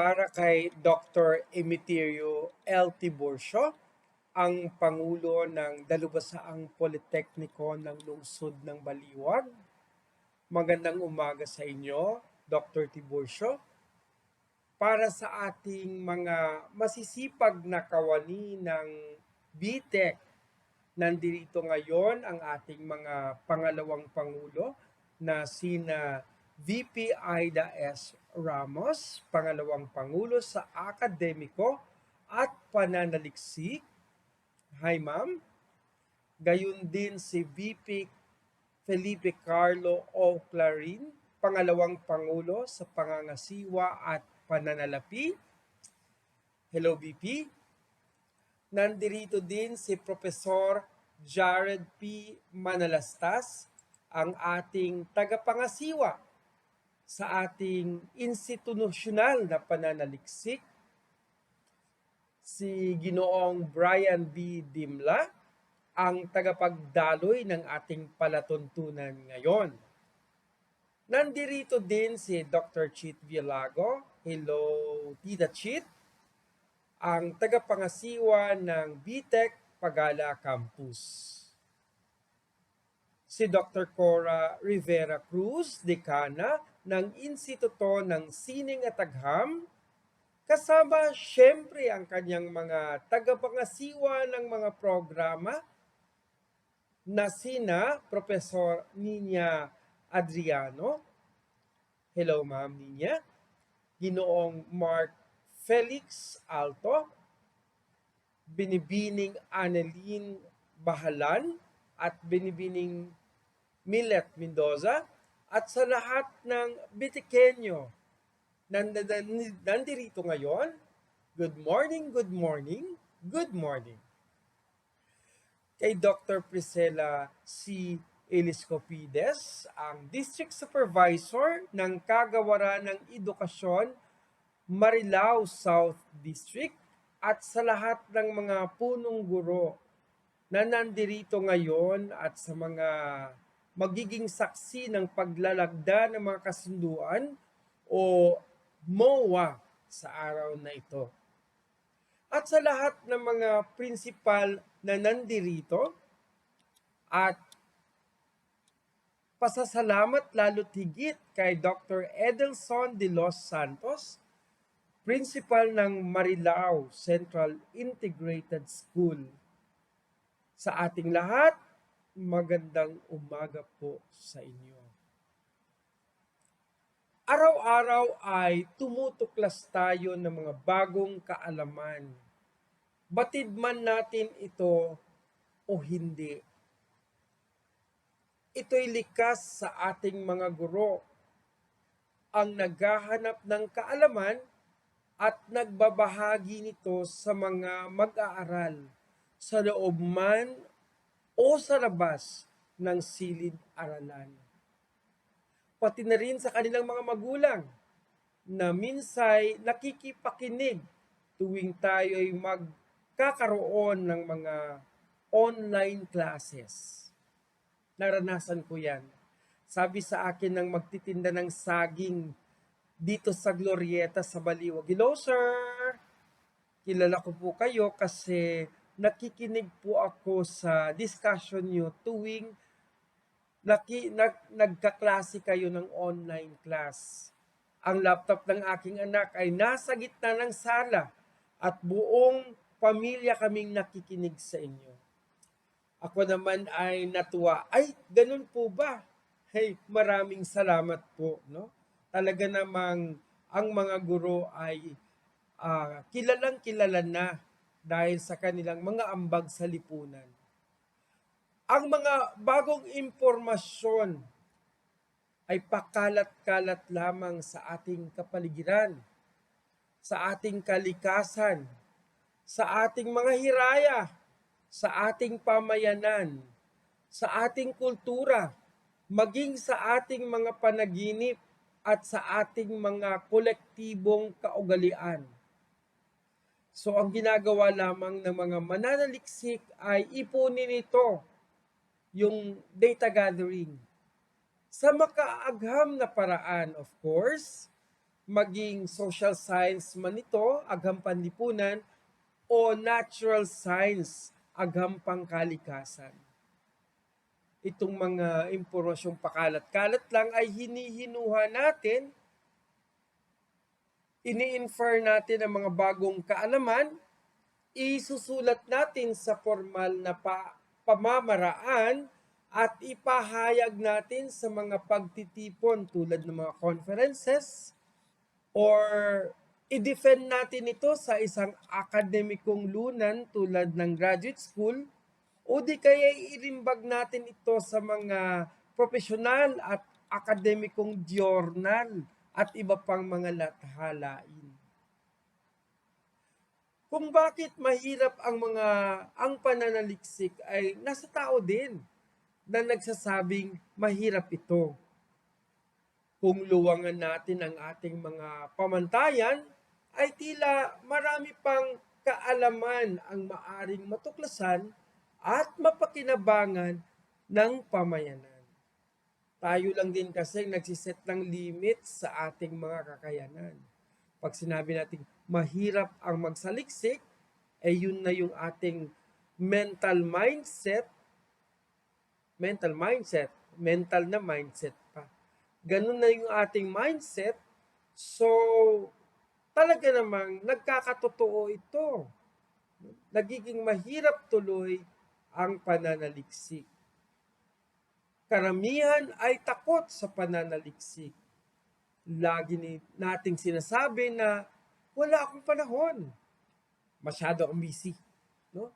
para kay Dr. Emiterio L. Tiburcio, ang Pangulo ng Dalubasaang Politekniko ng Lungsod ng Baliwag. Magandang umaga sa inyo, Dr. Tiburcio. Para sa ating mga masisipag na kawani ng BTEC, nandito ngayon ang ating mga pangalawang Pangulo na sina VP Aida S. Ramos, pangalawang Pangulo sa Akademiko at Pananaliksik. Hi ma'am. Gayun din si VP Felipe Carlo O. Clarin, pangalawang Pangulo sa Pangangasiwa at Pananalapi. Hello VP. Nandirito din si Professor Jared P. Manalastas, ang ating tagapangasiwa sa ating institusyonal na pananaliksik, si Ginoong Brian B. Dimla, ang tagapagdaloy ng ating palatuntunan ngayon. Nandirito din si Dr. Chit Villago. Hello, Tita Chit. Ang tagapangasiwa ng BTEC Pagala Campus si Dr. Cora Rivera Cruz, dekana ng Instituto ng Sining at Agham, kasama siyempre ang kanyang mga tagapangasiwa ng mga programa na sina Professor Ninya Adriano. Hello, Ma'am Ninya. Ginoong Mark Felix Alto, Binibining Annalyn Bahalan, at Binibining Millet Mendoza at sa lahat ng Bitikenyo nandirito ngayon. Good morning, good morning, good morning. Kay Dr. Priscilla C. Eliscopides, ang District Supervisor ng Kagawaran ng Edukasyon, Marilao South District, at sa lahat ng mga punong guro na nandirito ngayon at sa mga magiging saksi ng paglalagda ng mga kasunduan o MOA sa araw na ito. At sa lahat ng mga prinsipal na nandirito at pasasalamat lalo higit kay Dr. Edelson de Los Santos, principal ng Marilao Central Integrated School. Sa ating lahat, magandang umaga po sa inyo. Araw-araw ay tumutuklas tayo ng mga bagong kaalaman. Batid man natin ito o hindi. Ito'y likas sa ating mga guro ang naghahanap ng kaalaman at nagbabahagi nito sa mga mag-aaral sa loob man o sa labas ng silid-aralan. Pati na rin sa kanilang mga magulang na minsay nakikipakinig tuwing tayo ay magkakaroon ng mga online classes. Naranasan ko yan. Sabi sa akin ng magtitinda ng saging dito sa Glorieta sa Baliwag. Hello sir! Kilala ko po kayo kasi nakikinig po ako sa discussion nyo tuwing naki, nag, nagkaklase kayo ng online class. Ang laptop ng aking anak ay nasa gitna ng sala at buong pamilya kaming nakikinig sa inyo. Ako naman ay natuwa. Ay, ganun po ba? Hey, maraming salamat po. No? Talaga namang ang mga guro ay uh, kilalang kilala na dahil sa kanilang mga ambag sa lipunan. Ang mga bagong impormasyon ay pakalat-kalat lamang sa ating kapaligiran, sa ating kalikasan, sa ating mga hiraya, sa ating pamayanan, sa ating kultura, maging sa ating mga panaginip at sa ating mga kolektibong kaugalian So ang ginagawa lamang ng mga mananaliksik ay ipunin ito yung data gathering sa makaagham na paraan of course maging social science man ito, agham panlipunan, o natural science, agham pangkalikasan. Itong mga impormasyong pakalat-kalat lang ay hinihinuha natin, ini-infer natin ang mga bagong kaalaman, isusulat natin sa formal na pa, pamamaraan at ipahayag natin sa mga pagtitipon tulad ng mga conferences or i-defend natin ito sa isang akademikong lunan tulad ng graduate school o di kaya irimbag natin ito sa mga profesional at akademikong journal at iba pang mga lathalain. Kung bakit mahirap ang mga ang pananaliksik ay nasa tao din na nagsasabing mahirap ito. Kung luwangan natin ang ating mga pamantayan, ay tila marami pang kaalaman ang maaring matuklasan at mapakinabangan ng pamayanan. Tayo lang din kasi nagsiset ng limit sa ating mga kakayanan. Pag sinabi natin mahirap ang magsaliksik, eh yun na yung ating mental mindset mental mindset, mental na mindset pa. Ganun na yung ating mindset. So, talaga namang nagkakatotoo ito. Nagiging mahirap tuloy ang pananaliksik. Karamihan ay takot sa pananaliksik. Lagi ni nating sinasabi na wala akong panahon. Masyado akong busy. No?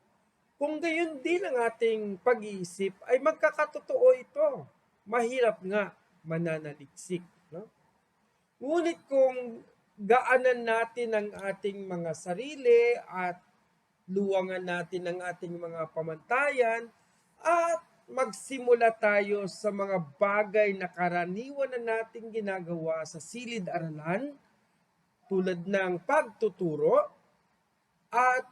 Kung gayon din ang ating pag-iisip, ay magkakatotoo ito. Mahirap nga mananaliksik. No? Ngunit kung gaanan natin ang ating mga sarili at luwangan natin ang ating mga pamantayan at magsimula tayo sa mga bagay na karaniwan na nating ginagawa sa silid-aralan tulad ng pagtuturo at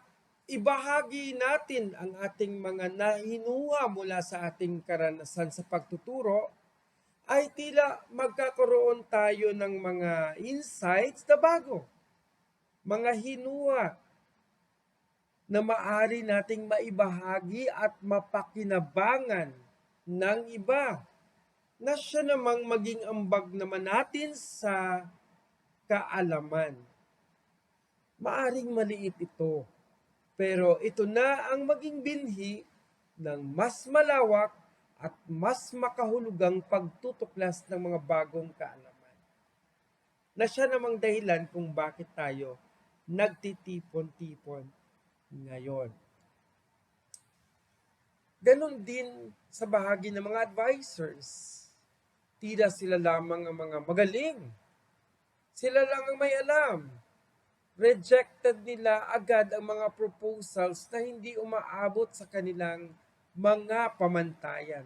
ibahagi natin ang ating mga nahinuha mula sa ating karanasan sa pagtuturo, ay tila magkakaroon tayo ng mga insights na bago. Mga hinuha na maari nating maibahagi at mapakinabangan ng iba na siya namang maging ambag naman natin sa kaalaman. Maaring maliit ito, pero ito na ang maging binhi ng mas malawak at mas makahulugang pagtutuklas ng mga bagong kaalaman. Na siya namang dahilan kung bakit tayo nagtitipon-tipon ngayon. Ganon din sa bahagi ng mga advisors. Tila sila lamang ang mga magaling. Sila lang ang may alam rejected nila agad ang mga proposals na hindi umaabot sa kanilang mga pamantayan.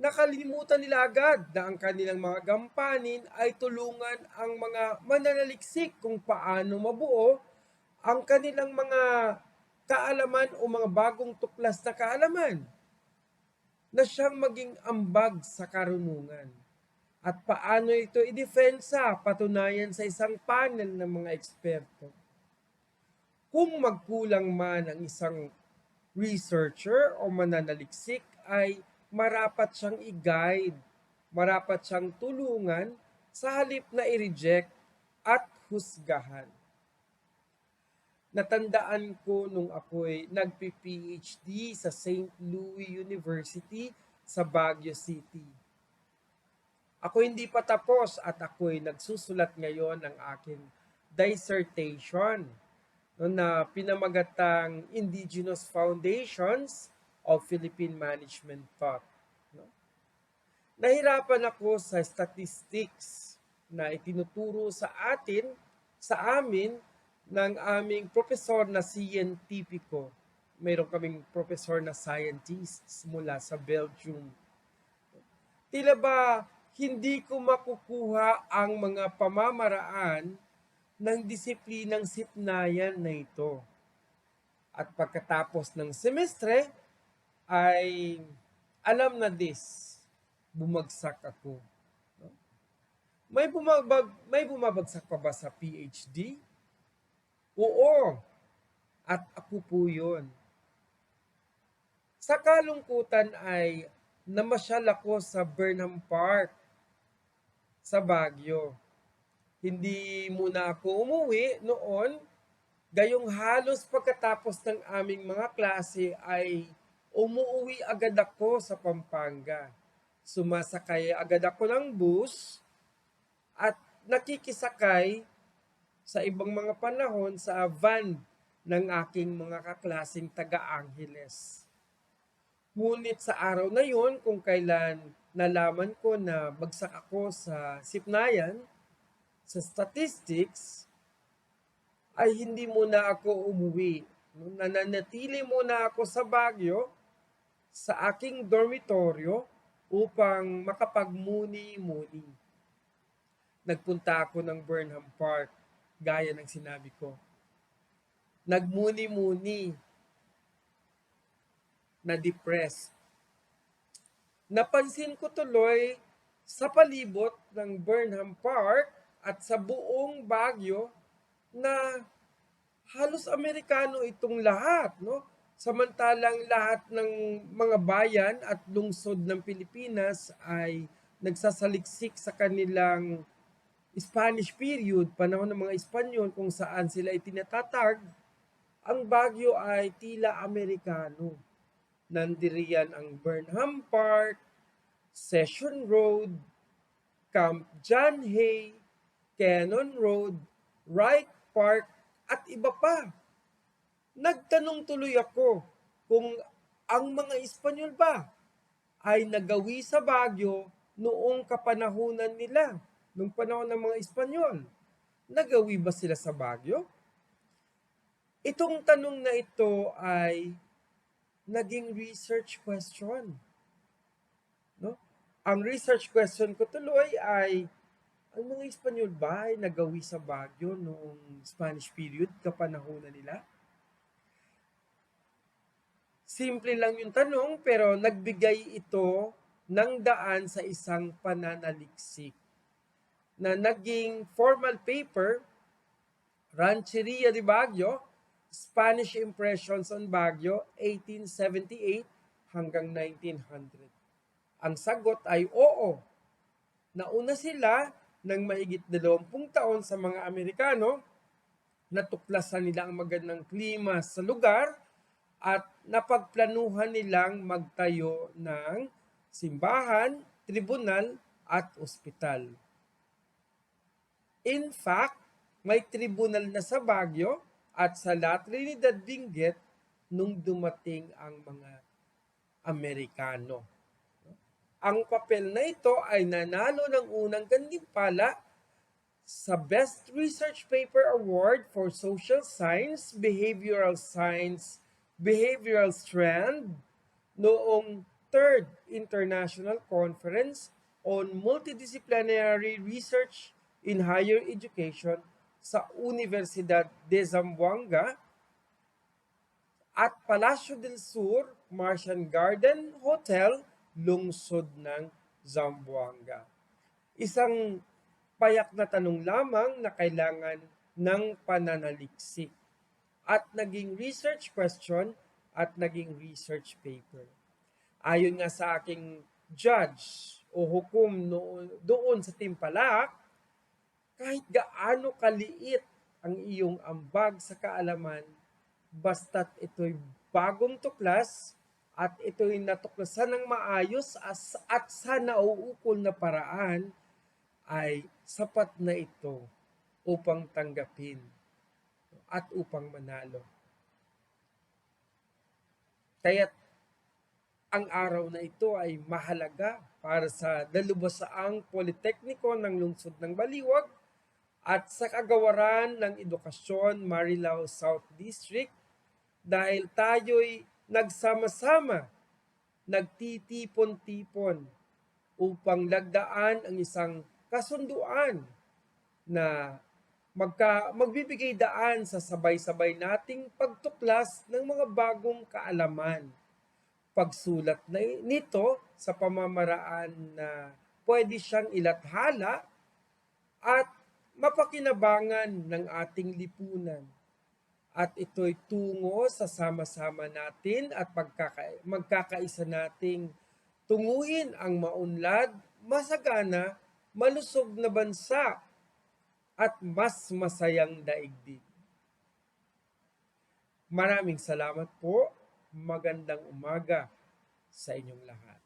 Nakalimutan nila agad na ang kanilang mga gampanin ay tulungan ang mga mananaliksik kung paano mabuo ang kanilang mga kaalaman o mga bagong tuklas na kaalaman na siyang maging ambag sa karunungan at paano ito idefensa patunayan sa isang panel ng mga eksperto. Kung magkulang man ang isang researcher o mananaliksik ay marapat siyang i-guide, marapat siyang tulungan sa halip na i-reject at husgahan. Natandaan ko nung ako'y nagpi-PhD sa St. Louis University sa Baguio City ako hindi pa tapos at ako'y nagsusulat ngayon ng aking dissertation na pinamagatang Indigenous Foundations of Philippine Management Thought. No? Nahirapan ako sa statistics na itinuturo sa atin, sa amin, ng aming profesor na siyentipiko. Mayroon kaming profesor na scientists mula sa Belgium. Tila ba hindi ko makukuha ang mga pamamaraan ng disiplinang sipnayan na ito. At pagkatapos ng semestre, ay alam na this, bumagsak ako. May bumabag may bumabagsak pa ba sa PhD? Oo. At ako po yun. Sa kalungkutan ay namasyal ako sa Burnham Park sa Baguio. Hindi muna ako umuwi noon. Gayong halos pagkatapos ng aming mga klase ay umuwi agad ako sa Pampanga. Sumasakay agad ako ng bus at nakikisakay sa ibang mga panahon sa van ng aking mga kaklasing taga-Angeles. Ngunit sa araw na yon kung kailan nalaman ko na bagsak ako sa sipnayan, sa statistics, ay hindi muna ako umuwi. Nananatili muna ako sa Baguio, sa aking dormitoryo, upang makapagmuni-muni. Nagpunta ako ng Burnham Park, gaya ng sinabi ko. Nagmuni-muni, na-depressed. Napansin ko tuloy sa palibot ng Burnham Park at sa buong Baguio na halos Amerikano itong lahat, no? Samantalang lahat ng mga bayan at lungsod ng Pilipinas ay nagsasaliksik sa kanilang Spanish period, panahon ng mga Espanyol kung saan sila itinatatag, ang Baguio ay tila Amerikano. Nandiriyan ang Burnham Park, Session Road, Camp John Hay, Cannon Road, Wright Park, at iba pa. Nagtanong tuloy ako kung ang mga Espanyol ba ay nagawi sa Baguio noong kapanahunan nila, noong panahon ng mga Espanyol. Nagawi ba sila sa Baguio? Itong tanong na ito ay naging research question. No? Ang research question ko tuloy ay ang mga Espanyol ba ay nagawi sa Baguio noong Spanish period, kapanahonan nila? Simple lang yung tanong pero nagbigay ito ng daan sa isang pananaliksik na naging formal paper Rancheria de Baguio, Spanish Impressions on Baguio, 1878 hanggang 1900. Ang sagot ay oo. Nauna sila ng mahigit 20 taon sa mga Amerikano, natuklasan nila ang magandang klima sa lugar at napagplanuhan nilang magtayo ng simbahan, tribunal at ospital. In fact, may tribunal na sa Baguio at sa La Trinidad Benguet nung dumating ang mga Amerikano. Ang papel na ito ay nanalo ng unang gantimpala sa Best Research Paper Award for Social Science, Behavioral Science, Behavioral Strand noong Third International Conference on Multidisciplinary Research in Higher Education sa Universidad de Zamboanga at Palacio del Sur Martian Garden Hotel, lungsod ng Zamboanga. Isang payak na tanong lamang na kailangan ng pananaliksik at naging research question at naging research paper. Ayon nga sa aking judge o hukom no, doon sa Timpalak, kahit gaano kaliit ang iyong ambag sa kaalaman, basta't ito'y bagong tuklas at ito'y natuklasan ng maayos as, at sa nauukol na paraan, ay sapat na ito upang tanggapin at upang manalo. Kaya't ang araw na ito ay mahalaga para sa dalubasaang politekniko ng lungsod ng Baliwag at sa kagawaran ng edukasyon Marilao South District dahil tayo'y nagsama-sama, nagtitipon-tipon upang lagdaan ang isang kasunduan na magka, magbibigay daan sa sabay-sabay nating pagtuklas ng mga bagong kaalaman. Pagsulat na nito sa pamamaraan na pwede siyang ilathala at mapakinabangan ng ating lipunan. At ito'y tungo sa sama-sama natin at pagkaka- magkakaisa nating tunguin ang maunlad, masagana, malusog na bansa at mas masayang daigdig. Maraming salamat po. Magandang umaga sa inyong lahat.